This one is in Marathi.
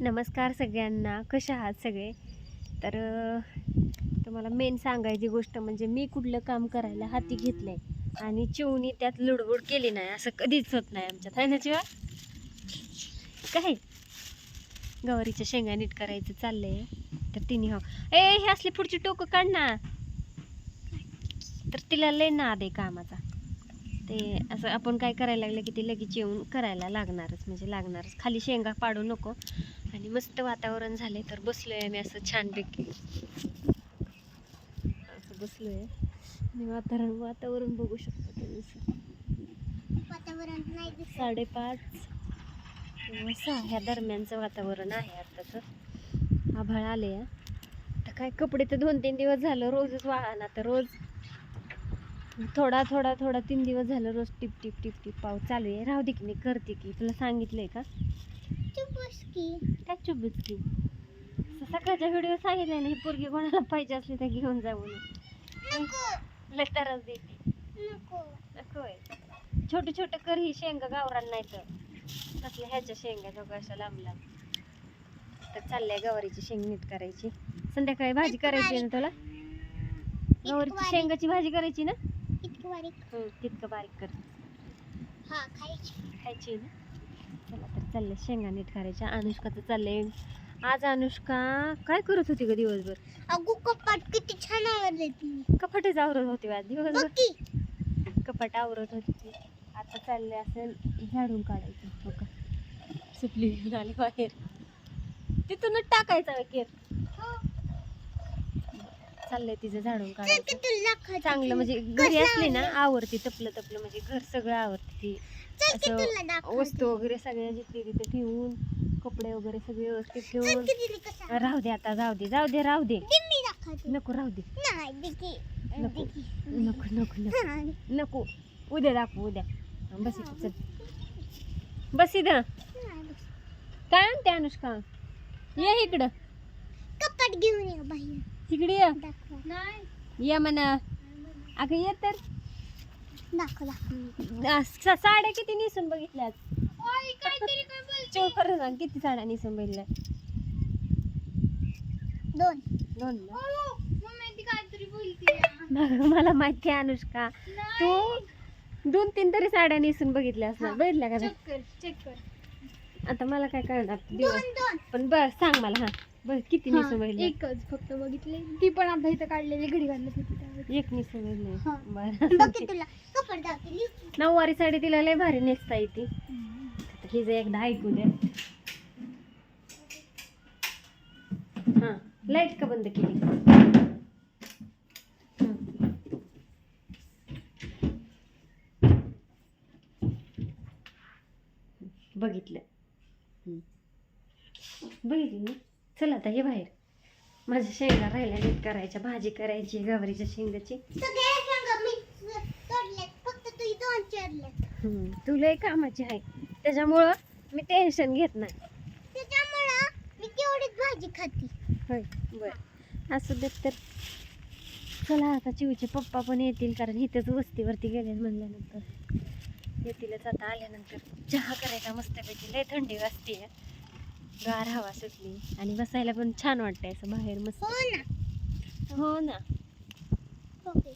नमस्कार सगळ्यांना. कशा आहात सगळे? तर तुम्हाला मेन सांगायची गोष्ट म्हणजे मी कुठलं काम करायला हाती घेतलं आहे आणि चिवणी त्यात लुडबुड केली नाही असं कधीच होत नाही आमच्यात. आहे ना चिवा? काय? गवारीच्या शेंगा नीट करायचं चाललंय. तर तिने हो ए हे असली पुढची टोकं काढ ना. तर तिला लय नाद आहे कामाचा. ते असं आपण काय करायला लागलं की ते लगेच येऊन करायला लागणारच. म्हणजे लागणारच. खाली शेंगा पाडू नको. आणि मस्त वातावरण झाले तर बसलोय आम्ही असं छानपैकी. असं बसलोय. आणि वातावरण वातावरण बघू शकतो तुम्ही साडेपाच. किंवा सहा ह्या दरम्यानचं वातावरण आहे आत्ताचं आभाळ आले तर काय कपडे तर दोन तीन दिवस झालं रोजच वाहना तर रोज थोडा थोडा थोडा तीन दिवस झालं रोज टिप टिप टिप टिप पाऊस चालू आहे. राहू दे की मी करते की. तुला सांगितलंय का? काय चुबीच की सकाळच्या व्हिडिओ सांगितलं ना ही पोरगी कोणाला पाहिजे असली तर घेऊन जाऊ नये त्रास देते. नको. छोटे छोटे कर ही शेंगा गावरान नाही तर. तसल्या ह्याच्या शेंगा दोघं अशा लांब लांब. तर चाललंय गवारीची शेंग नीट करायची. संध्याकाळी भाजी करायची ना तुला? गवारीची. शेंगाची भाजी करायची ना? इतकं बारीक हं, तितकं बारीक कर. हा खायची. खायची ना? चला तर चाललंय शेंगा नीट करायच्या. अनुष्काचं चाललंय. आज अनुष्का काय करत होती ग दिवसभर? अगो कपाट किती छान आवडले ती. कपाटेच आवरत होती आज बघ दिवसभर की. कपाट आवरत होती ती. आता चाललंय असं झाडून काढायचं. हो का? सुटली झाली बाहेर. तिथूनच टाकायचा केर चाललंय तिचं झाडून काढायचं. चांगलं म्हणजे घरी असली ना? आवडती तपलं तपलं म्हणजे घर सगळं आवडते ती. असं. वस्तू वगैरे सगळ्या जिथे तिथे ठेवून कपडे वगैरे सगळे व्यवस्थित ठेवून. राहू दे आता जाऊ दे जाऊ दे राहू दे. नको राहू दे. नको. नको नको नको. उद्या दाखवू उद्या. बस इथं चल. बस इथं. काय आणते अनुष्का? ये इकडं. कपाट घेऊन ये बाहेर. इकडे ये म्हणा. अगं ये तर. दाखव सा- साड्या किती निसून बघितल्यात? खरं सांग किती साड्या निसून बघितल्या दोन. दोन ना? मग मला माहिती आहे अनुष्का. तू दोन तीन तरी साड्या नेसून बघितल्या असणार बघितल्या का नाही? कर चेक कर. आता मला काय कळणार दिवस. दोन दोन. पण बघ सांग मला हा. बघ किती निसून बघितल्या एकच फक्त बघितले. ती पण आता इथं काढलेली घडी घालत होती त्यावेळी. एक हा. तुला. कपड दाखवली नऊवारी साडी तिला लय भारी नेसता येते. हिचं एकदा ऐकू द्या. हा लाइट का बंद केली? हं. बघितलं. बघितलं ना चल आता हे बाहेर. माझ्या शेंगा राहिल्या नीट करायच्या. भाजी करायची गवारीच्या शेंगाची. सगळे शेंगा मी तोडल्यात. फक्त तू दोन चिरल्यात. हम्म, तू लय कामाची आहे. त्याच्यामुळं मी टेन्शन घेत नाही. त्याच्यामुळं मी तेवढीच भाजी खाती. होय. बर. असू देत तर. चला आता चिवचे पप्पा पण येतील कारण इथेच वस्तीवरती गेले म्हणल्यानंतर. येतीलच आता आल्यानंतर चहा करायचा मस्तपैकी लय थंडी वाजते. गार हवा सुटली आणि बसायला पण छान वाटतंय असं बाहेर मस्त. हो ना. हो ना. ओके.